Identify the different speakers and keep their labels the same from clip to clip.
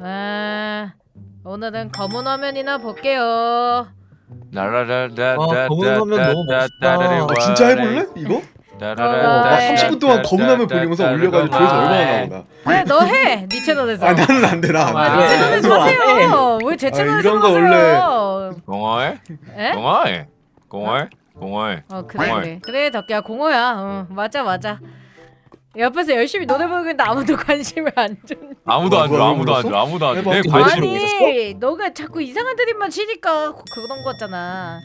Speaker 1: 아, 오늘은 검은 화면이나 볼게요.
Speaker 2: 아, 검은 화면 너무 멋있다. 아, 진짜 해볼래? 이거? 아, 30분 동안 검은
Speaker 3: 화면 돌리면서 올려가지고 조회수 얼마나 나오나.
Speaker 1: 그래 너 해. 네 채널에서.
Speaker 3: 아 나는 안 돼, 나. 안 돼.
Speaker 1: 네 채널에서 하세요. 왜제 채널에서 하세요?
Speaker 2: 공얼?
Speaker 1: 에?
Speaker 2: 공얼? 공얼? 공얼?
Speaker 1: 어 그래 그래 그래 덕기야 공호야. 어, 맞아 맞아. 옆에서 열심히 노래 부르고 있는데 아무도 관심을 안 줘.
Speaker 2: 아무도 안줘
Speaker 3: 뭐야,
Speaker 2: 아무도 안줘
Speaker 3: 몰랐어?
Speaker 2: 아무도 안 줘.
Speaker 3: 해봐.
Speaker 2: 내
Speaker 3: 아니,
Speaker 2: 관심
Speaker 1: 아니 너가 자꾸 이상한 드립만 치니까 그- 그런 거잖아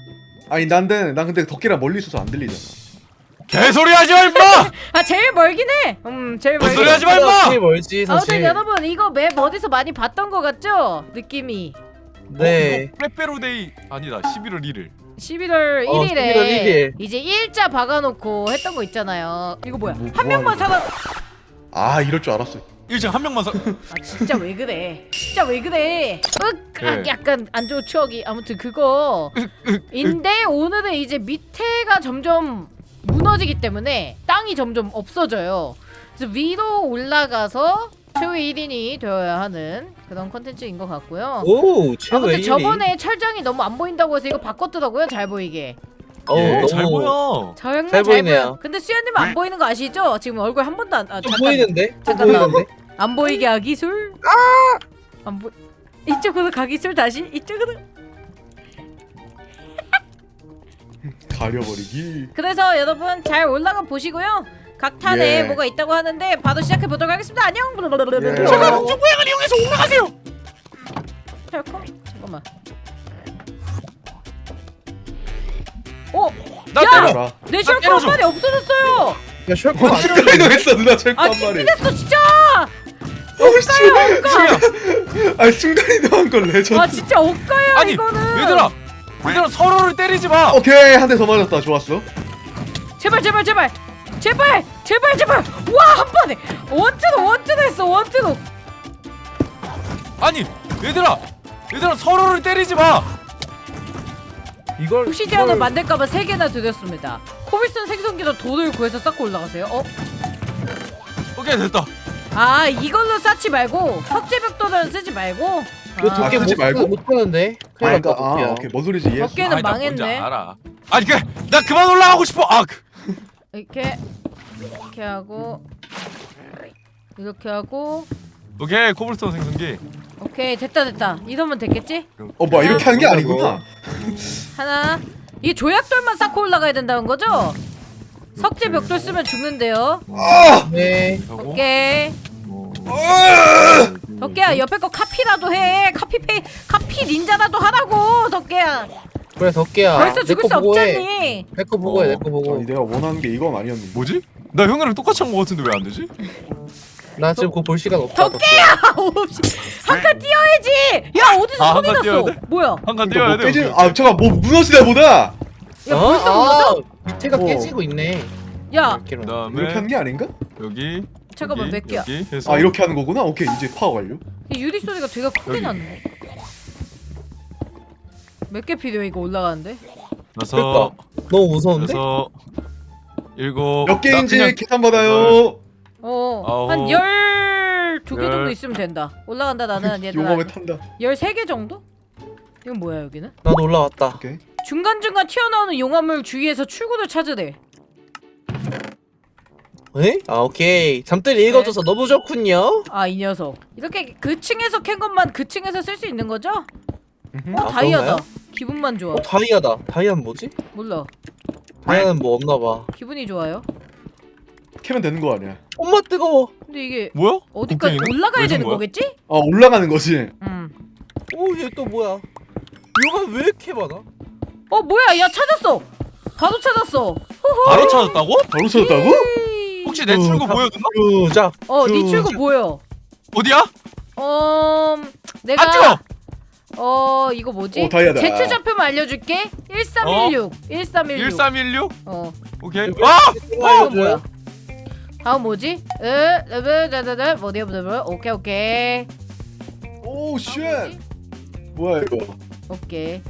Speaker 3: 아니 난데 난 근데 덕기랑 멀리 있어서 안 들리잖아
Speaker 2: 개소리 하지 마 임마
Speaker 1: 아 제일 멀긴 해 음 제일 멀긴
Speaker 2: 헛소리
Speaker 1: 해
Speaker 2: 하지 마 임마
Speaker 4: 제일 멀지
Speaker 1: 아무튼
Speaker 4: 사실.
Speaker 1: 여러분 이거 맵 어디서 많이 봤던 거 같죠? 느낌이
Speaker 4: 네.
Speaker 2: 빼빼로데이 아니다 11월 1일
Speaker 1: 11월
Speaker 4: 어,
Speaker 1: 1일에
Speaker 4: 11월 1일.
Speaker 1: 이제 일자 박아놓고 했던 거 있잖아요. 이거 뭐야?
Speaker 3: 뭐,
Speaker 1: 한
Speaker 3: 뭐
Speaker 1: 명만
Speaker 3: 하는
Speaker 1: 살아
Speaker 3: 아 이럴 줄 알았어.
Speaker 2: 일정 한 명만 사
Speaker 1: 아 진짜 왜 그래? 진짜 왜 그래? 으 아,
Speaker 2: 네.
Speaker 1: 약간 안 좋은 추억이. 아무튼 그거. 인데 오늘은 이제 밑에가 점점 무너지기 때문에 땅이 점점 없어져요. 그래서 위로 올라가서 최후 1인이 되어야 하는 그런 컨텐츠인 것 같고요
Speaker 4: 오 최고
Speaker 1: 아무튼
Speaker 4: A니.
Speaker 1: 저번에 철장이 너무 안 보인다고 해서 이거 바꿨더라고요 잘 보이게
Speaker 4: 어,
Speaker 2: 예,
Speaker 4: 너무
Speaker 2: 잘 보여
Speaker 4: 잘
Speaker 1: 잘,
Speaker 4: 보이네요.
Speaker 1: 보여 근데 수현님 안 보이는 거 아시죠? 지금 얼굴 한 번도 안 아,
Speaker 4: 좀
Speaker 1: 잠깐
Speaker 4: 보이는데? 좀
Speaker 1: 잠깐만.
Speaker 4: 보이는데?
Speaker 1: 안 보이게 하기 술? 아! 안 보. 이쪽으로 가기 술 다시 이쪽으로.
Speaker 3: 가려버리기
Speaker 1: 그래서 여러분 잘 올라가 보시고요. 각 탄에
Speaker 3: 예.
Speaker 1: 뭐가 있다고 하는데 바로 시작해 보도록 하겠습니다. 안녕.
Speaker 3: 예.
Speaker 1: 잠깐
Speaker 4: 어,
Speaker 2: 모양을 이용해서 올라가세요
Speaker 1: 잠깐 잠깐만. 어,
Speaker 2: 나
Speaker 1: 야!
Speaker 2: 때려
Speaker 3: 알아
Speaker 1: 내 셜크 한
Speaker 2: 때려줘.
Speaker 1: 마리 없어졌어요.
Speaker 4: 야 셜코 안
Speaker 3: 순간 이동했어 누나 철거 아한 마리
Speaker 1: 찐이됐어 진짜.
Speaker 3: 어씨 아 순간 이동한 걸 레전드
Speaker 1: 아 진짜 억가야
Speaker 2: 아니
Speaker 1: 이거는.
Speaker 2: 얘들아 얘들아 서로를 때리지 마
Speaker 3: 오케이 한 대 더 맞았다 좋았어
Speaker 1: 제발 제발 제발 제발 제발 제발! 와 한 번에! 원투로 원투로 했어 원투로
Speaker 2: 아니 얘들아! 얘들아 서로를 때리지 마!
Speaker 4: 이걸
Speaker 1: 옵시디언을
Speaker 4: 이걸-
Speaker 1: 만들까봐 세 개나 드렸습니다. 코블스톤 생성기로 돌을 구해서 쌓고 올라가세요. 어?
Speaker 2: 오케이 됐다.
Speaker 1: 아 이걸로 쌓지 말고 석재벽돌은 쓰지 말고?
Speaker 4: 이거
Speaker 1: 아,
Speaker 4: 도깨
Speaker 3: 쓰지
Speaker 4: 못,
Speaker 3: 말고? 못아
Speaker 4: 큰일 났다
Speaker 3: 그러니까 아
Speaker 4: 도깨야.
Speaker 3: 오케이 뭔 소리지 이해했어?
Speaker 2: 아니, 나 뭔지
Speaker 1: 망했네.
Speaker 2: 알아. 아니 그나 그만 올라가고 싶어. 아 그-
Speaker 1: 이렇게 이렇게 하고 이렇게 하고.
Speaker 2: 오케이 코블스톤 생성기.
Speaker 1: 오케이 됐다 됐다. 이러면 됐겠지?
Speaker 3: 어 뭐야 이렇게 하는 게 아니구나.
Speaker 1: 하나. 이게 조약돌만 쌓고 올라가야 된다는 거죠? 석재 벽돌 쓰면 죽는데요.
Speaker 3: 아!
Speaker 4: 네.
Speaker 2: 하고
Speaker 1: 오케이.
Speaker 2: 뭐,
Speaker 1: 덕계야 옆에 거 카피라도 해. 카피 페 카피 닌자라도 하라고 덕계야.
Speaker 4: 그래 덕계야.
Speaker 1: 벌써
Speaker 4: 내
Speaker 1: 죽을
Speaker 4: 거
Speaker 1: 수
Speaker 4: 보고 해.
Speaker 1: 없잖니.
Speaker 4: 내 거 보고 해내
Speaker 2: 어.
Speaker 4: 거 보고.
Speaker 3: 아니 내가 원하는 게 이건 아니었는데.
Speaker 2: 뭐지? 나 형이랑 똑같이 한 거 같은데 왜 안 되지?
Speaker 4: 나 지금 그거 볼 시간 없다
Speaker 1: 덕계야 없이 한칸 띄어야지 야 어디서
Speaker 2: 아,
Speaker 1: 소리
Speaker 2: 한칸 띄어야
Speaker 1: 났어
Speaker 2: 돼?
Speaker 1: 뭐야
Speaker 2: 한칸
Speaker 3: 이거
Speaker 2: 띄어야 뭐돼
Speaker 3: 깨지
Speaker 2: 오케이,
Speaker 3: 아 잠깐 뭐 무너지다 보다
Speaker 1: 야 벌써 무너져?
Speaker 4: 아, 밑에가
Speaker 3: 어.
Speaker 4: 깨지고 있네
Speaker 1: 야
Speaker 4: 이렇게. 놓으면.
Speaker 3: 이렇게 하는
Speaker 2: 그다음에
Speaker 3: 게 아닌가?
Speaker 2: 여기
Speaker 1: 잠깐만
Speaker 2: 여기,
Speaker 1: 몇 개야
Speaker 2: 여기 해서
Speaker 3: 아 이렇게 하는 거구나 오케이 이제 파워 완료
Speaker 1: 이 유리 소리가 되게 크게
Speaker 2: 여기.
Speaker 1: 났네 몇 개 필요해 이거 올라가는데
Speaker 2: 여섯
Speaker 4: 너무 무서운데?
Speaker 2: 여섯 일곱 몇나
Speaker 3: 개인지
Speaker 2: 그냥
Speaker 3: 계산 받아요.
Speaker 1: 어
Speaker 2: 아홉,
Speaker 1: 한열두개 정도
Speaker 2: 열.
Speaker 1: 있으면 된다. 올라간다 나는. 얘들아.
Speaker 3: 탄다.
Speaker 1: 열세 개 정도? 이건 뭐야 여기는?
Speaker 4: 나도 올라왔다.
Speaker 3: 오케이.
Speaker 1: 중간중간 튀어나오는 용암을 주위에서 출구를 찾으래.
Speaker 4: 에? 아 오케이. 잠들이 읽어줘서 너무 좋군요.
Speaker 1: 아 이 녀석. 이렇게 그 층에서 캔 것만 그 층에서 쓸 수 있는 거죠? 어
Speaker 4: 아,
Speaker 1: 다이아다.
Speaker 4: 그런가요?
Speaker 1: 기분만 좋아.
Speaker 4: 어 다이아다. 다이아는 뭐지?
Speaker 1: 몰라
Speaker 4: 다이아는 뭐 없나봐
Speaker 1: 기분이 좋아요
Speaker 3: 캐면 되는 거 아니야
Speaker 4: 엄마 뜨거워
Speaker 1: 근데 이게
Speaker 2: 뭐야?
Speaker 1: 어디까지? 올라가야
Speaker 2: 왜
Speaker 1: 되는
Speaker 2: 준 거야?
Speaker 1: 거겠지?
Speaker 3: 아 올라가는 거지
Speaker 1: 응.
Speaker 4: 오얘 또 뭐야 요가 왜 이렇게 많아?
Speaker 1: 어 뭐야 야 찾았어 바로 찾았어
Speaker 2: 바로 찾았다고?
Speaker 3: 바로 찾았다고?
Speaker 2: 혹시 내
Speaker 4: 음,
Speaker 2: 출구
Speaker 4: 자-
Speaker 2: 보여 누나?
Speaker 4: 유작
Speaker 1: 어네
Speaker 4: 그-
Speaker 1: 출구 보여
Speaker 2: 어디야?
Speaker 1: 어 내가
Speaker 2: 안 찍어!
Speaker 1: 어 이거 뭐지?
Speaker 3: 오, 다이아다.
Speaker 1: Z 좌표만 알려줄게. 1316 1316
Speaker 2: 1316?
Speaker 1: 어?
Speaker 2: 오케이.
Speaker 4: 왜-
Speaker 2: 아!
Speaker 1: 이거 뭐야? 다음 뭐지? 으으으으으 어디야 뭐야 오케이 오케이.
Speaker 3: 오 쉣.
Speaker 1: 뭐지?
Speaker 3: 뭐야 이거?
Speaker 1: 오케이.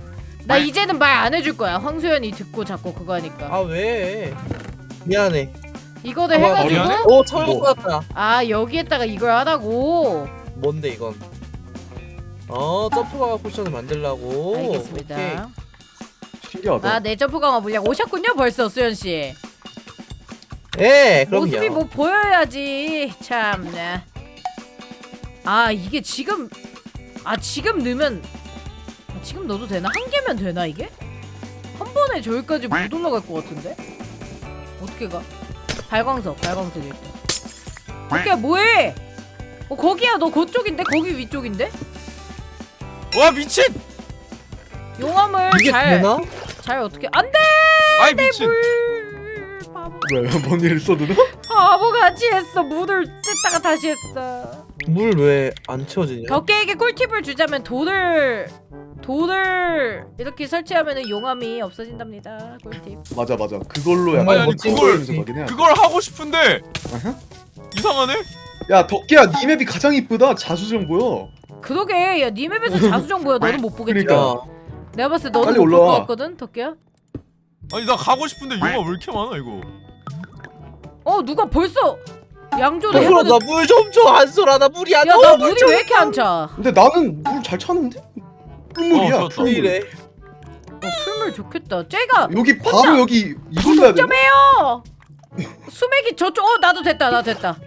Speaker 1: 나 이제는 말 안 해줄 거야. 황소연이 듣고 자꾸 그거 하니까.
Speaker 4: 아 왜? 미안해.
Speaker 1: 이거를
Speaker 4: 아,
Speaker 1: 해가지고.
Speaker 2: 미안해?
Speaker 4: 오 철거
Speaker 3: 뭐.
Speaker 4: 받았다.
Speaker 1: 아 여기에다가 이걸 하라고.
Speaker 4: 뭔데 이건 어 점프 강화 쿠션을 만들라고.
Speaker 1: 알겠습니다.
Speaker 4: 오케이.
Speaker 3: 신기하다.
Speaker 1: 아, 내 점프 강화 물량 오셨군요, 벌써 수현 씨.
Speaker 4: 예, 그럼요.
Speaker 1: 모습이 뭐 보여야지. 참나. 아, 이게 지금 아, 지금 넣으면 아, 지금 넣어도 되나? 한 개면 되나 이게? 한 번에 저기까지 못 올라갈 것 같은데? 어떻게 가? 발광석, 발광석 일단. 어떻게 뭐해? 어, 거기야, 너 그쪽인데? 거기 위쪽인데?
Speaker 2: 와 미친
Speaker 1: 용암을
Speaker 4: 이게
Speaker 1: 잘,
Speaker 4: 되나?
Speaker 1: 잘 어떻게 안 돼!
Speaker 2: 아이 미친
Speaker 1: 물 바보
Speaker 3: 왜? 뭔일 있어도?
Speaker 1: 바보같이 했어 물을 뜯다가 다시 했어
Speaker 4: 물 왜 안 채워지냐?
Speaker 1: 덕계에게 꿀팁을 주자면 돌을 돌을 이렇게 설치하면 용암이 없어진답니다 꿀팁
Speaker 3: 맞아 맞아. 그걸로
Speaker 4: 정말
Speaker 3: 약간
Speaker 4: 멋진
Speaker 3: 멋진 해.
Speaker 2: 그걸 하고 싶은데
Speaker 3: 아하.
Speaker 2: 이상하네
Speaker 3: 야 덕기야 니 맵이 가장 이쁘다. 자수정 보여.
Speaker 1: 그러게 야 니 맵에서 자수정 보여 너는 못 보겠지
Speaker 3: 그러니까.
Speaker 4: 야,
Speaker 1: 내가 봤을 때 너는
Speaker 3: 빨리
Speaker 1: 못볼 것
Speaker 3: 올라와.
Speaker 1: 같거든 덕계야
Speaker 2: 아니 나 가고 싶은데 용암 왜 이렇게 많아 이거
Speaker 1: 어 누가 벌써 양조를 해보는
Speaker 4: 나 물 좀 줘. 한솔아 나 물이 안
Speaker 1: 야나 물이 왜 이렇게 안 차?
Speaker 3: 근데 나는 물 잘 차는데? 풀물이야.
Speaker 2: 어.
Speaker 3: 풀물.
Speaker 4: 이래.
Speaker 1: 어, 풀물 좋겠다 쟤가
Speaker 3: 여기 바로 여기 이걸로 해야 돼.
Speaker 1: 점점해요 수맥이 저쪽 어 나도 됐다 나 됐다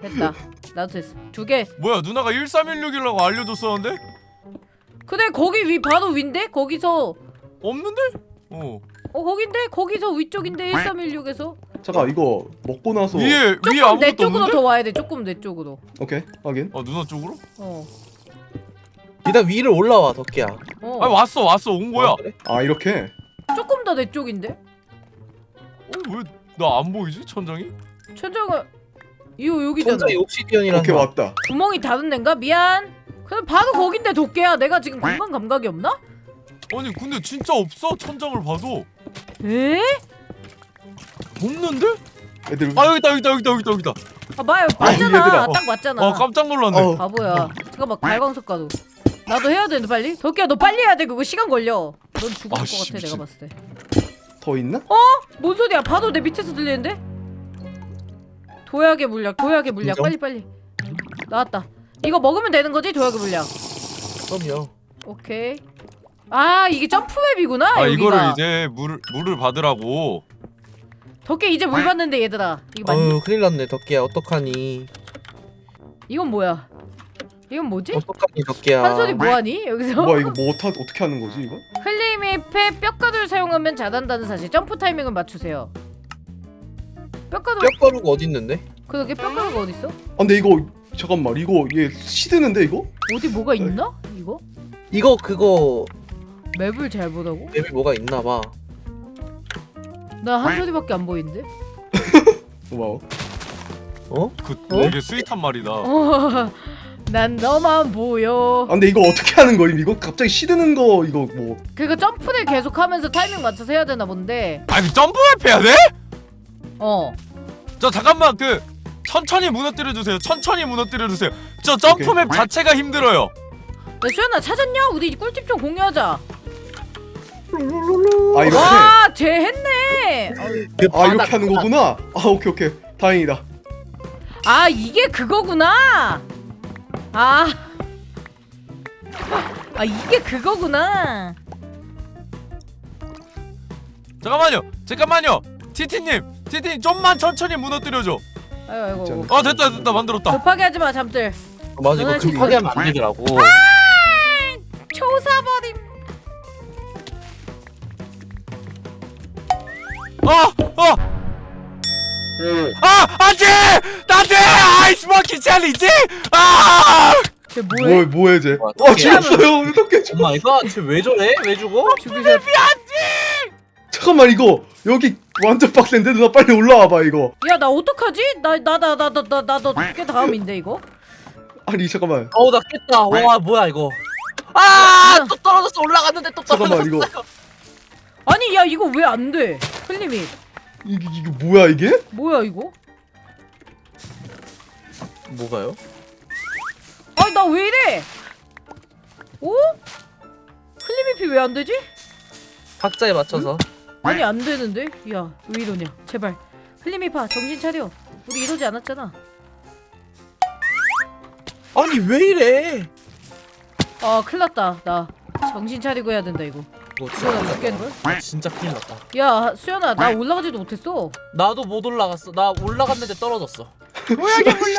Speaker 1: 됐다 나도 됐어 두 개
Speaker 2: 뭐야 누나가 1316이라고 알려줬었는데
Speaker 1: 근데 거기 위 바로 위인데 거기서
Speaker 2: 없는데? 어
Speaker 1: 어 거긴데 거기서 위쪽인데 1316에서
Speaker 3: 잠깐 이거 먹고 나서
Speaker 2: 위에 위에
Speaker 1: 조금 내
Speaker 2: 아무것도
Speaker 1: 쪽으로
Speaker 2: 없는데?
Speaker 1: 더 와야 돼 조금 내 쪽으로
Speaker 3: 오케이 확인.
Speaker 2: 어 누나 쪽으로?
Speaker 1: 어
Speaker 4: 일단 위를 올라와 덕기야.
Speaker 1: 어.
Speaker 2: 아 왔어 왔어 온 거야
Speaker 4: 어, 그래?
Speaker 3: 아 이렇게.
Speaker 1: 조금 더 내 쪽인데
Speaker 2: 어 왜 나 안 보이지 천장이?
Speaker 1: 천장은 이거 여기잖아
Speaker 4: 천장이 옥시디언이라는
Speaker 3: 오케이
Speaker 4: 거.
Speaker 3: 왔다.
Speaker 1: 구멍이 다른 데인가 미안 그럼 바로 거긴데 도깨야 내가 지금 공간 감각이 없나?
Speaker 2: 아니 근데 진짜 없어 천장을 봐도
Speaker 1: 에?
Speaker 2: 없는데?
Speaker 3: 애들
Speaker 2: 아 여기다 여기다 여기다 여기다 여기다
Speaker 1: 아 맞,
Speaker 3: 얘들아.
Speaker 1: 맞잖아 딱 맞잖아
Speaker 2: 아 깜짝 놀랐네
Speaker 3: 어.
Speaker 1: 바보야 잠깐만 발광석 가도 나도 해야 되는데 빨리 덕기야 너 빨리 해야 돼 그거 시간 걸려 넌 죽을
Speaker 2: 아,
Speaker 1: 것
Speaker 2: 씨,
Speaker 1: 같아 내가
Speaker 2: 미친.
Speaker 1: 봤을 때
Speaker 3: 더 있나?
Speaker 1: 뭔 소리야? 봐도 내 밑에서 들리는데? 도약의 물약, 도약의 물약,
Speaker 4: 인정?
Speaker 1: 빨리 빨리. 나왔다. 이거 먹으면 되는 거지? 도약의 물약.
Speaker 4: 그럼요.
Speaker 1: 오케이. 아 이게 점프맵이구나.
Speaker 2: 아
Speaker 1: 여기가.
Speaker 2: 이거를 이제 물 물을 받으라고
Speaker 1: 덕계 이제 물 받는데 얘들아. 이거 맞니?
Speaker 4: 어휴 큰일 났네 덕기야 어떡하니?
Speaker 1: 이건 뭐야? 이건 뭐지?
Speaker 4: 어떡하니 덕기야?
Speaker 1: 한솔이 뭐하니? 여기서
Speaker 3: 뭐야 이거 뭐 어떻게 하는 거지 이거?
Speaker 1: 흘림잎에 뼈가루를 사용하면 잘한다는 사실. 점프 타이밍을 맞추세요. 뼈가루
Speaker 4: 뼈가루가 어디 있는데?
Speaker 1: 그러게 뼈가루가 어디 있어?
Speaker 3: 아 근데 이거 잠깐만 이거 얘 시드는데 이거?
Speaker 1: 어디 뭐가 있나? 이거
Speaker 4: 이거 그거
Speaker 1: 맵을 잘 보라고?
Speaker 4: 맵이 뭐가 있나 봐.
Speaker 1: 나 한솔이밖에 안 보이는데?
Speaker 3: 고마워.
Speaker 4: 어?
Speaker 2: 그
Speaker 1: 어?
Speaker 2: 되게 스윗한 말이다
Speaker 1: 어, 난 너만 보여.
Speaker 3: 아 근데 이거 어떻게 하는 거임? 이거 갑자기 시드는 거 이거 뭐
Speaker 1: 그러니까 점프를 계속하면서 타이밍 맞춰서 해야 되나 본데.
Speaker 2: 아니 점프 맵 해야 돼?
Speaker 1: 어.
Speaker 2: 저 잠깐만 그 천천히 무너뜨려 주세요 천천히 무너뜨려 주세요 저 점프맵 자체가 힘들어요
Speaker 1: 야 수연아 찾았냐? 우리 꿀팁 좀 공유하자.
Speaker 3: 아 이렇게
Speaker 1: 와, 쟤 했네.
Speaker 3: 그아 이렇게 하는 거구나. 아 오케이 오케이 다행이다.
Speaker 1: 아 이게 그거구나. 아. 아 이게 그거구나.
Speaker 2: 잠깐만요 잠깐만요 티티님 티티님 좀만 천천히 무너뜨려줘
Speaker 1: 아이고 아이고. 아
Speaker 2: 됐다 됐다 만들었다
Speaker 1: 급하게 하지 마 잠들.
Speaker 4: 어, 맞아 이거 급하게 하면 안 되더라고.
Speaker 1: 초사버림.
Speaker 2: 아! 아! 아! 안돼! 안돼! 아이스 버킷 챌린지! 아!
Speaker 1: 쟤 뭐해?
Speaker 3: 뭐 뭐해 쟤?
Speaker 4: 뭐야,
Speaker 3: 어
Speaker 4: 어떡해.
Speaker 3: 죽었어요. 어떻게 죽?
Speaker 4: 엄마 이거 쟤왜 저래? 왜 죽어?
Speaker 1: 죽이자.
Speaker 3: 잠깐만 이거 여기 완전 빡센데 누나 빨리 올라와봐 이거.
Speaker 1: 야 나 어떡하지? 나 나 나 나 나 나너꽤 다음인데 이거.
Speaker 3: 아니 잠깐만.
Speaker 4: 어우 나 깼다. 와 뭐야 이거? 아 또 떨어졌어 올라갔는데 또 떨어졌어.
Speaker 3: 잠깐만 이거
Speaker 1: 아니 야 이거 왜 안 돼? 흘림이.
Speaker 3: 이게 이게 뭐야 이게?
Speaker 1: 뭐야 이거?
Speaker 4: 뭐가요?
Speaker 1: 아니 나 왜 이래? 오? 흘림잎이 왜안 되지?
Speaker 4: 박자에 맞춰서.
Speaker 1: 아니 안 되는데? 야 왜 이러냐? 제발 흘림잎아 정신 차려. 우리 이러지 않았잖아.
Speaker 4: 아니 왜 이래?
Speaker 1: 아 큰일 났다 나 정신 차리고 해야 된다 이거
Speaker 4: 이거
Speaker 1: 수연아
Speaker 4: 진짜
Speaker 1: 죽겠는걸?
Speaker 4: 나 진짜 큰일 났다.
Speaker 1: 야 수연아 나 올라가지도 못했어
Speaker 4: 나도 못 올라갔어. 나 올라갔는데 떨어졌어.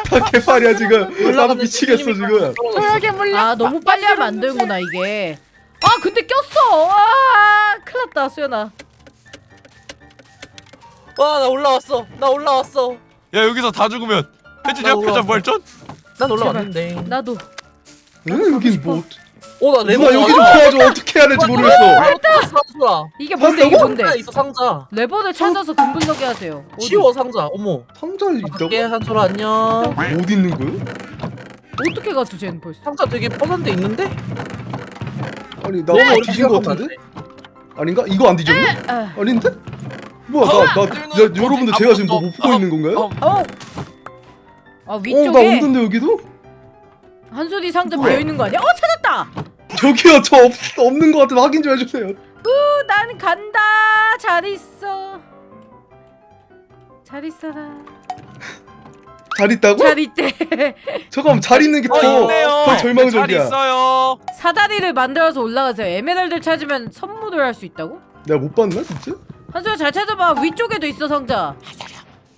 Speaker 3: 다 개판이야 지금. 나도
Speaker 4: 올라갔는데
Speaker 3: 미치겠어 지금.
Speaker 4: 떨어졌어.
Speaker 1: 아 너무 빨리 하면 안 되는구나 이게 아 근데 꼈어 아 큰일 났다 수연아
Speaker 4: 와, 나 올라왔어. 나 올라왔어.
Speaker 2: 야 여기서 다 죽으면
Speaker 4: 올라왔어.
Speaker 2: 패자 부활전?
Speaker 4: 난 올라왔는데.
Speaker 1: 나도
Speaker 3: 응? 여긴 뭐?
Speaker 4: 어, 나 레버
Speaker 3: 누나 여기 좀 도와줘. 어떻게 해야 될지 모르겠어.
Speaker 4: 상자.
Speaker 1: 이게 뭔데 이게 뭔데
Speaker 4: 상자 있어 상자.
Speaker 1: 레버를 찾아서 금블럭이 하세요 어디?
Speaker 4: 치워 상자. 어머.
Speaker 3: 상자에 있다고?
Speaker 4: 갈게 한솔아 안녕.
Speaker 3: 어디 있는 거야?
Speaker 1: 어떻게 갔어 쟤는 벌써
Speaker 4: 상자 되게 뻔한 데 있는데?
Speaker 3: 아니 나
Speaker 4: 어렵게
Speaker 3: 뒤진 거 같은데? 아닌가? 이거 안 뒤졌네?
Speaker 1: 아,
Speaker 3: 아닌데? 뭐야 나, 나, 나, 여러분들 제가 지금 뭐 못 보고 있는 건가요?
Speaker 2: 어,
Speaker 1: 어. 아
Speaker 3: 어, 나
Speaker 1: 위쪽에
Speaker 3: 없는데 여기도?
Speaker 1: 한솔이 상자
Speaker 3: 뭐야?
Speaker 1: 비어 있는 거 아니야? 어 찾았다.
Speaker 3: 저기요 저 없, 없는 거 같아 확인 좀 해주세요
Speaker 1: 우, 난 간다. 잘 있어. 잘 있어라.
Speaker 3: 잘 있다고?
Speaker 1: 잘 있대.
Speaker 3: 잠깐만 잘 있는 게어더
Speaker 2: 있네요
Speaker 3: 더
Speaker 2: 잘
Speaker 3: 절망적이야
Speaker 2: 있어요
Speaker 1: 사다리를 만들어서 올라가세요. 에메랄드 찾으면 선물을 할 수 있다고?
Speaker 3: 내가 못 봤나 진짜?
Speaker 1: 한솔아 잘 찾아봐. 위쪽에도 있어 상자.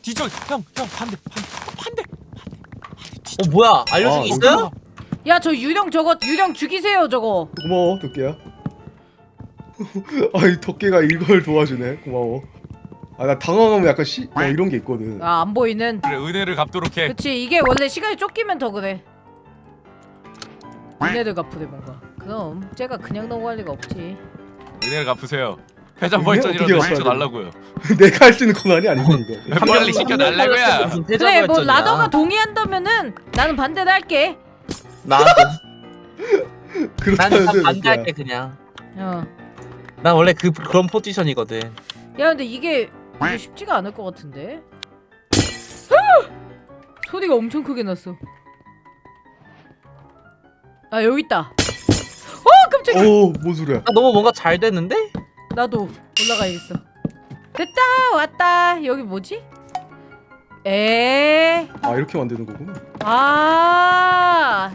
Speaker 2: 뒤쪽 형형 반대 반대 반대
Speaker 4: 어 뭐야? 알려준
Speaker 3: 아,
Speaker 4: 게 있어요?
Speaker 1: 야 저 유령 저거 유령 죽이세요 저거.
Speaker 3: 고마워 덕계야 아이 덕계가 이걸 도와주네 고마워 아 나 당황하면 약간 시.. 어 이런 게 있거든
Speaker 1: 아 안 보이는.
Speaker 2: 그래 은혜를 갚도록 해
Speaker 1: 그치 이게 원래 시간이 쫓기면 더 그래. 얘네들 갚으래 뭔가. 그럼 쟤가 그냥 넘어갈 리가 없지.
Speaker 2: 은혜를 갚으세요 부활전이라도
Speaker 3: 어떻게
Speaker 2: 시켜
Speaker 3: 갚아야
Speaker 2: 달라고요
Speaker 3: 내가 할 수 있는 권한이 아니고 이거
Speaker 2: 빨리 시켜 달라고요
Speaker 4: 무슨
Speaker 1: 그래 뭐
Speaker 4: 발전이야.
Speaker 1: 라더가 동의한다면은 나는 반대를 할게.
Speaker 4: 나도. 나는
Speaker 3: 그렇다는데
Speaker 4: 다. 반대할게 그냥.
Speaker 1: 어.
Speaker 4: 난 원래 그 그런 포지션이거든.
Speaker 1: 야 근데 이게 이게 쉽지가 않을 것 같은데. 헉! 소리가 엄청 크게 났어. 아 여기 있다. 어 깜짝이야.
Speaker 3: 오뭔 소리야
Speaker 4: 나 너무 뭔가 잘 됐는데?
Speaker 1: 나도 올라가야겠어. 됐다 왔다. 여기 뭐지? 에.
Speaker 3: 아 이렇게 만드는 거구나
Speaker 1: 아.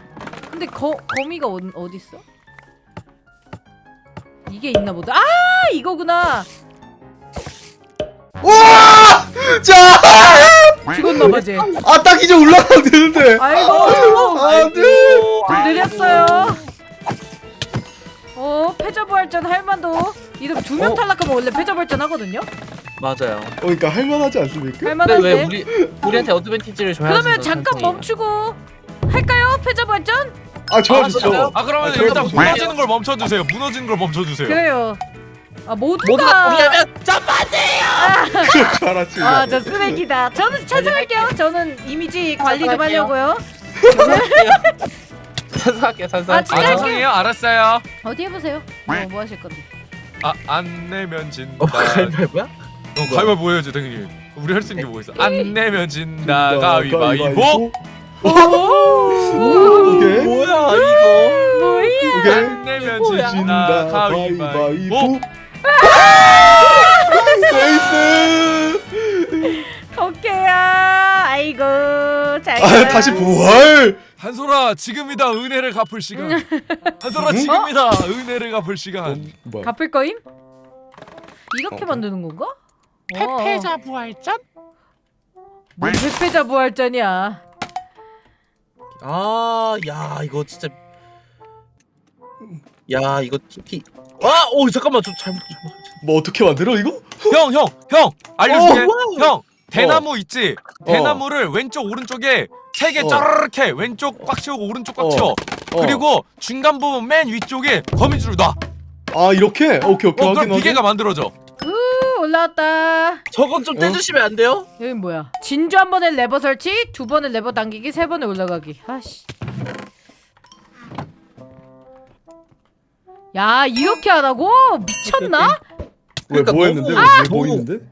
Speaker 1: 근데 거 거미가 어, 어디 있어? 이게 있나 보다. 아 이거구나.
Speaker 3: 와! 자!
Speaker 1: 죽었나 봐 쟤.
Speaker 3: 아 딱 이제 올라가면 되는데
Speaker 1: 아이고.
Speaker 3: 아, 네.
Speaker 1: 좀 느렸어요. 어 패자 부활전 할만도 이름 두 명
Speaker 4: 어?
Speaker 1: 탈락하면 원래 패자부활전 하거든요.
Speaker 4: 맞아요.
Speaker 3: 어 그러니까 할만하지 않습니까?
Speaker 4: 근데
Speaker 1: 할만한데.
Speaker 4: 왜 우리 우리한테 어드밴티지를 줘야지?
Speaker 1: 그러면 잠깐 멈추고 할까요 패자부활전?
Speaker 3: 아 좋아
Speaker 4: 아, 진짜요?
Speaker 2: 아 그러면
Speaker 3: 아,
Speaker 2: 일단
Speaker 3: 저도
Speaker 2: 무너지는 걸 멈춰주세요 무너지는 걸 멈춰주세요
Speaker 1: 그래요. 아 모두가.
Speaker 4: 모두가
Speaker 3: 줄 알았지 이거.
Speaker 1: 아저 쓰레기다. 저는 찬성할게요. 저는 이미지 관리 좀. 하려고요.
Speaker 4: 찬성할게요
Speaker 1: 아,
Speaker 4: 찬성할게요.
Speaker 1: 진짜?
Speaker 2: 아 죄송해요 알았어요
Speaker 1: 어디 해보세요. 뭐, 뭐 하실 건데?
Speaker 2: 아안 내면 진다.
Speaker 4: 어 가위바위보야?
Speaker 2: 어, 가위바위보 해야지 당연히 우리 할 수 있는 게뭐 있어? 안 내면 진다. 가위바위보.
Speaker 1: 오.
Speaker 3: 오케이.
Speaker 4: 뭐야 이거?
Speaker 1: 뭐야?
Speaker 3: 오케이.
Speaker 2: 안 내면
Speaker 4: 뭐야?
Speaker 2: 진다.
Speaker 3: 진다.
Speaker 2: 가위바위보.
Speaker 3: 가위바위보. 나이스
Speaker 1: 덕계야. 아이고 잘.
Speaker 3: 아. 다시 부활
Speaker 2: 한솔아 지금이다 은혜를 갚을 시간 한솔아
Speaker 3: 응?
Speaker 2: 지금이다 은혜를 갚을 시간
Speaker 3: 뭐야
Speaker 1: 갚을 거임? 이렇게
Speaker 3: 어.
Speaker 1: 만드는 건가?
Speaker 2: 패패자 부활전?
Speaker 1: 뭔 패패자 부활전이야.
Speaker 4: 아, 야, 이거 진짜. 야, 이거 TP. 아, 오, 잠깐만, 저 잘못. 잘못.
Speaker 3: 뭐 어떻게 만들어 이거?
Speaker 2: 형 형 형 알려줄게
Speaker 4: 어, 와우.
Speaker 2: 형 대나무 있지
Speaker 3: 어.
Speaker 2: 대나무를 왼쪽 오른쪽에 세 개
Speaker 3: 어.
Speaker 2: 짜르륵 해 왼쪽 꽉 채우고 오른쪽 꽉
Speaker 3: 어.
Speaker 2: 채워
Speaker 3: 어.
Speaker 2: 그리고 중간 부분 맨 위쪽에 거미줄을 놔
Speaker 3: 아 이렇게? 오케이 오케이
Speaker 2: 어, 그럼
Speaker 3: 확인
Speaker 2: 비계가 만들어져
Speaker 1: 후 올라왔다.
Speaker 4: 저건 좀
Speaker 3: 어?
Speaker 4: 떼주시면 안 돼요?
Speaker 1: 여긴 뭐야? 진주 한 번에 레버 설치, 두 번에 레버 당기기, 세 번에 올라가기. 아씨. 야 이렇게 하라고? 미쳤나?
Speaker 3: 왜
Speaker 4: 그러니까
Speaker 3: 뭐
Speaker 4: 너무-
Speaker 3: 했는데?
Speaker 4: 아!
Speaker 3: 왜뭐 했는데?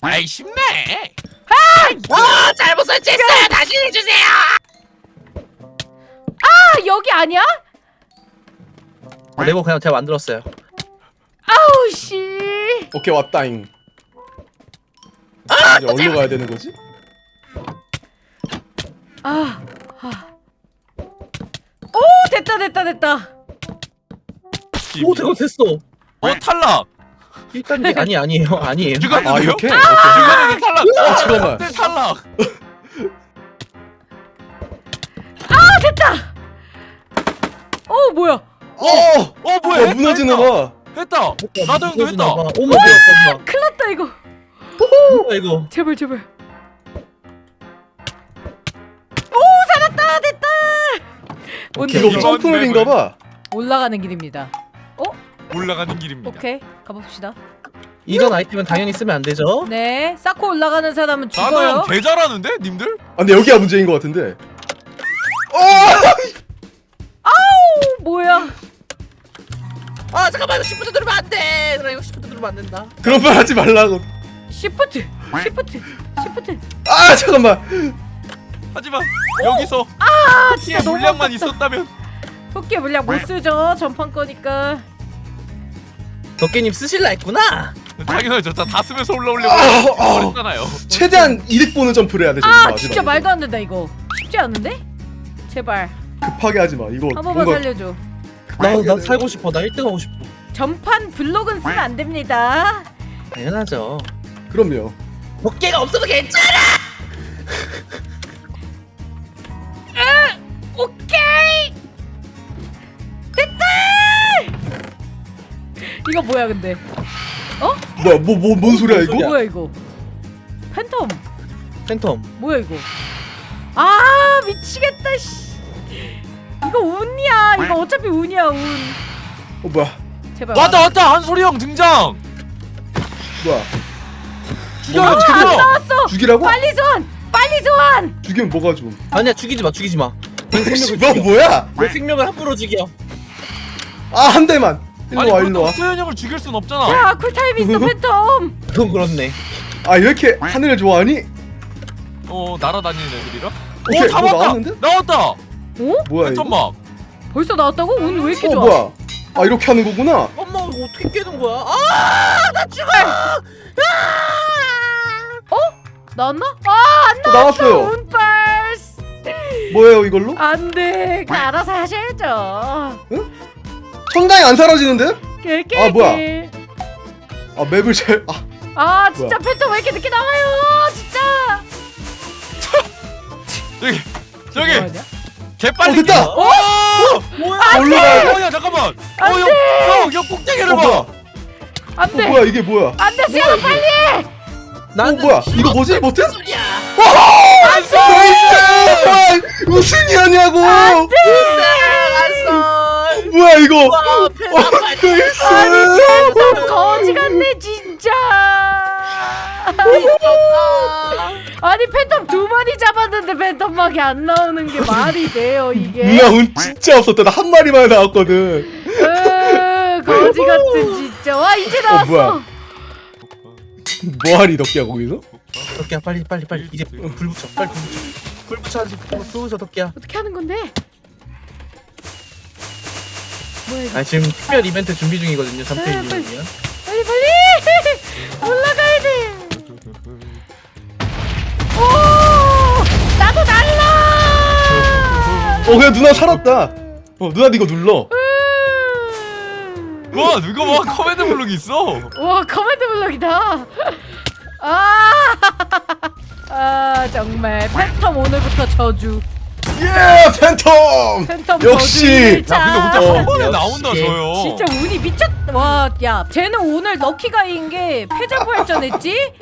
Speaker 2: 아이 쉽네
Speaker 4: 와, 잘못 설치했어요. 다시 해주세요.
Speaker 1: 아 여기 아니야?
Speaker 4: 아, 레버 그냥 제가 만들었어요.
Speaker 1: 아우 씨.
Speaker 3: 오케이 왔다잉 이제 어디로 가야 되는 거지?
Speaker 1: 아. 아. 오 됐다 됐다 됐다.
Speaker 4: 오 대박 됐어.
Speaker 2: 어 탈락.
Speaker 4: 1단계 아니 아니에요 아니에요.
Speaker 3: 아
Speaker 2: 죽었는데요?
Speaker 3: 이렇게? 오케이.
Speaker 2: 죽었는데 탈락.
Speaker 3: 아 잠깐만
Speaker 2: 네, 탈락.
Speaker 1: 어 뭐야?
Speaker 3: 어!
Speaker 2: 어 뭐야?
Speaker 3: 어
Speaker 2: 했다,
Speaker 3: 무너지나
Speaker 2: 했다.
Speaker 3: 봐
Speaker 2: 했다. 나도 형도 했다.
Speaker 4: 어머 대박.
Speaker 1: 큰일 났다 이거.
Speaker 4: 뭐야 이거.
Speaker 1: 제발 제발. 오 살았다 됐다. 뭔데
Speaker 3: 이거 점프맵인가 봐
Speaker 1: 올라가는 길입니다.
Speaker 2: 올라가는 길입니다.
Speaker 1: 오케이 가봅시다.
Speaker 4: 이전 아이템은 당연히 쓰면 안 되죠.
Speaker 1: 네 쌓고 올라가는 사람은 죽어요.
Speaker 2: 형개 잘하는데 님들?
Speaker 3: 아 근데 여기가 문제인 것 같은데 어!
Speaker 1: 오, 뭐야?
Speaker 4: 아 잠깐만 이거 시프트 누르면 안 돼. 나 이거 시프트 누르면 안 된다.
Speaker 3: 그런 말 하지 말라고
Speaker 1: 시프트 시프트 시프트.
Speaker 3: 아 잠깐만
Speaker 2: 하지만 여기서
Speaker 1: 아 진짜 너무
Speaker 2: 물량만
Speaker 1: 아깝다.
Speaker 2: 있었다면
Speaker 1: 토끼 물량 못 쓰죠 전판 거니까.
Speaker 4: 덕계님 쓰실라 했구나.
Speaker 2: 당연하죠. 다, 다 쓰면서 올라오려고
Speaker 3: 아, 아.
Speaker 2: 그랬잖아요.
Speaker 3: 최대한 이득 보는 점프를 해야 돼 저기
Speaker 1: 아
Speaker 3: 마지막에.
Speaker 1: 진짜 말도 안 된다 이거. 쉽지 않은데? 제발
Speaker 3: 급하게 하지 마 이거
Speaker 1: 한 번만
Speaker 3: 뭔가
Speaker 1: 살려줘.
Speaker 4: 나 나 살고 싶어. 나 1등 하고 싶어.
Speaker 1: 전판 블록은 쓰면 안 됩니다.
Speaker 4: 당연하죠.
Speaker 3: 그럼요
Speaker 4: 덕계가 없어도 괜찮아.
Speaker 1: 이거 뭐야 근데?
Speaker 3: 뭐야 뭐뭐뭔 소리야 이거?
Speaker 1: 뭐야 이거? 팬텀
Speaker 4: 팬텀.
Speaker 1: 뭐야 이거? 아 미치겠다 씨. 이거 운이야. 이거 어차피 운이야 운.
Speaker 3: 어 뭐야
Speaker 1: 제발.
Speaker 2: 왔다 왔다 한소리 형 등장.
Speaker 3: 뭐야
Speaker 2: 죽여
Speaker 1: 아, 안
Speaker 2: 죽여.
Speaker 1: 나왔어.
Speaker 3: 죽이라고?
Speaker 1: 빨리 소환. 빨리 소환.
Speaker 3: 죽이면 뭐가 좀
Speaker 4: 아니야 죽이지 마 죽이지 마.
Speaker 3: 너 뭐야
Speaker 4: 내 생명을 함부로 죽여.
Speaker 3: 아 한 대만 일로
Speaker 2: 아니
Speaker 3: 와 일로
Speaker 2: 그렇다고 수현 형을 죽일 순 없잖아.
Speaker 1: 야 쿨타임 있어 팬텀.
Speaker 4: 그건 그렇네.
Speaker 3: 와아 이렇게 하늘을 좋아하니?
Speaker 2: 어 날아다니는 애들이라.
Speaker 3: 오케이,
Speaker 2: 오
Speaker 3: 뭐
Speaker 2: 잡았다.
Speaker 3: 나왔는데?
Speaker 2: 나왔다.
Speaker 1: 어?
Speaker 3: 뭐야 이거?
Speaker 2: 잠깐만.
Speaker 1: 벌써 나왔다고? 운왜 이렇게
Speaker 3: 어
Speaker 1: 좋아?
Speaker 3: 뭐야 아 이렇게 하는 거구나
Speaker 4: 엄마 이거 어떻게 깨는 거야? 아 나 죽어.
Speaker 1: 나왔나? 아안
Speaker 3: 또
Speaker 1: 나왔어.
Speaker 3: 나왔어요
Speaker 1: 운빨스.
Speaker 3: 뭐예요 이걸로?
Speaker 1: 안돼. 그 알아서 하셔야죠.
Speaker 3: 천장이 안 사라지는데?
Speaker 1: 낄낄낄.
Speaker 3: 아, 뭐야? 아 맵을 잘.. 아
Speaker 1: 아 진짜 팬텀 왜 이렇게 늦게 나와요? 진짜.
Speaker 2: 저기 저기
Speaker 1: 뭐하냐?
Speaker 2: 개빨리.
Speaker 3: 어, 됐다!
Speaker 2: 끼워. 어!
Speaker 4: 뭐야?
Speaker 3: 뭘로 가야 돼?
Speaker 2: 어, 야 잠깐만.
Speaker 1: 안 돼!
Speaker 2: 어형형 꼭대기를
Speaker 3: 어
Speaker 2: 봐.
Speaker 3: 뭐야 어
Speaker 1: 안돼.
Speaker 3: 뭐야 이게 뭐야
Speaker 1: 안 돼 수영아 빨리. 해!
Speaker 3: 어 뭐야 이거 뭐지 못해?
Speaker 4: 소리야.
Speaker 3: 나이스! 우승이 아니냐고
Speaker 4: 알았어.
Speaker 3: 뭐야 이거
Speaker 4: 와
Speaker 3: 어,
Speaker 4: 팬텀
Speaker 3: 나이스
Speaker 1: 팬텀 거지 같네 진짜. 아니 팬텀 두 마리 잡았는데 팬텀 막이 안 나오는 게 말이 돼요 이게?
Speaker 3: 누나 운 진짜 없었다 나 한 마리만 나왔거든
Speaker 1: 으, 거지 같은 진짜. 와 이제 나왔어.
Speaker 3: 뭐야? 뭐하니 덕기야 거기서?
Speaker 4: 덕기야 빨리 빨리 빨리 이제 불 붙여 빨리 불 붙여 불 붙여 불 붙여 덕기야
Speaker 1: 어떻게 하는 건데?
Speaker 4: 아 지금 특별 이벤트 준비 중이거든요 3패
Speaker 1: 아,
Speaker 4: 이벤트
Speaker 1: 빨리 빨리 올라가야 돼. 오 나도 날라.
Speaker 3: 어 그냥 누나 살았다 어 누나 이거 눌러
Speaker 1: 음.
Speaker 2: 와 누가 뭐 커맨드 블록이 있어.
Speaker 1: 와 커맨드 블럭이다. 아, 아 정말 팬텀 오늘부터 저주.
Speaker 3: 예 팬텀
Speaker 1: 팬텀
Speaker 3: 역시!
Speaker 2: 야 근데 어, 한 번에
Speaker 4: 역시.
Speaker 2: 나온다 저요.
Speaker 1: 진짜 운이 미쳤. 와, 야, 쟤는 오늘 럭키가인 게 패자 부활전했지?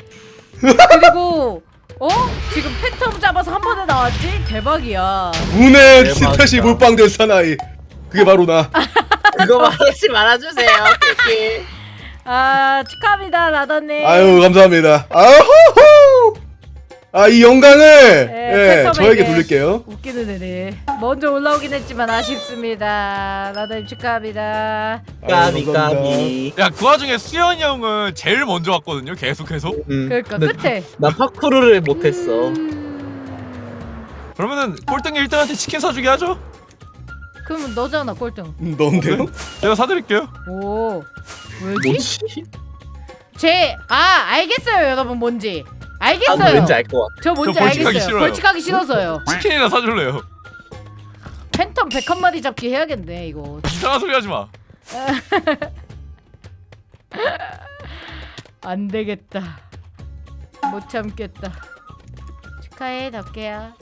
Speaker 1: 그리고 어? 지금 팬텀 잡아서 한 번에 나왔지? 대박이야.
Speaker 3: 운의
Speaker 4: 대박이다.
Speaker 3: 스탯이 몰빵된 사나이 그게 바로 나
Speaker 4: 그거 말하지 말아주세요 덕기
Speaker 1: 아 축하합니다 라더님.
Speaker 3: 아유 감사합니다 아호호 아 이 영광을 예
Speaker 1: 팬텀에게.
Speaker 3: 저에게 돌릴게요
Speaker 1: 웃기는 애네. 먼저 올라오긴 했지만 아쉽습니다. 라더님 축하합니다.
Speaker 3: 아유,
Speaker 4: 까비
Speaker 3: 감사합니다.
Speaker 4: 까비
Speaker 2: 야 그 와중에 수현이 형은 제일 먼저 왔거든요. 계속해서.
Speaker 4: 음,
Speaker 1: 그러니까
Speaker 4: 근데
Speaker 1: 끝에.
Speaker 4: 나 파쿠르를 못했어
Speaker 2: 그러면은 꼴등이 1등한테 치킨 사주게 하죠.
Speaker 1: 그러면 너잖아 꼴등.
Speaker 3: 음, 넌데요?
Speaker 2: 제가 사드릴게요.
Speaker 1: 오. 왜지?
Speaker 4: 뭐지?
Speaker 1: 제, 아, 알겠어요, 여러분, 뭔지. 알겠어요.
Speaker 4: 왠지 알 것 같아.
Speaker 1: 저 뭔지
Speaker 2: 저 벌칙하기
Speaker 1: 알겠어요.
Speaker 2: 싫어요.
Speaker 1: 벌칙하기 싫어서요.
Speaker 2: 치킨이나 사줄래요?
Speaker 1: 팬텀 백한 마리 잡기 해야겠네 이거.
Speaker 2: 이상한 소리 하지 마.
Speaker 1: 안 되겠다. 못 참겠다. 축하해 덕계야.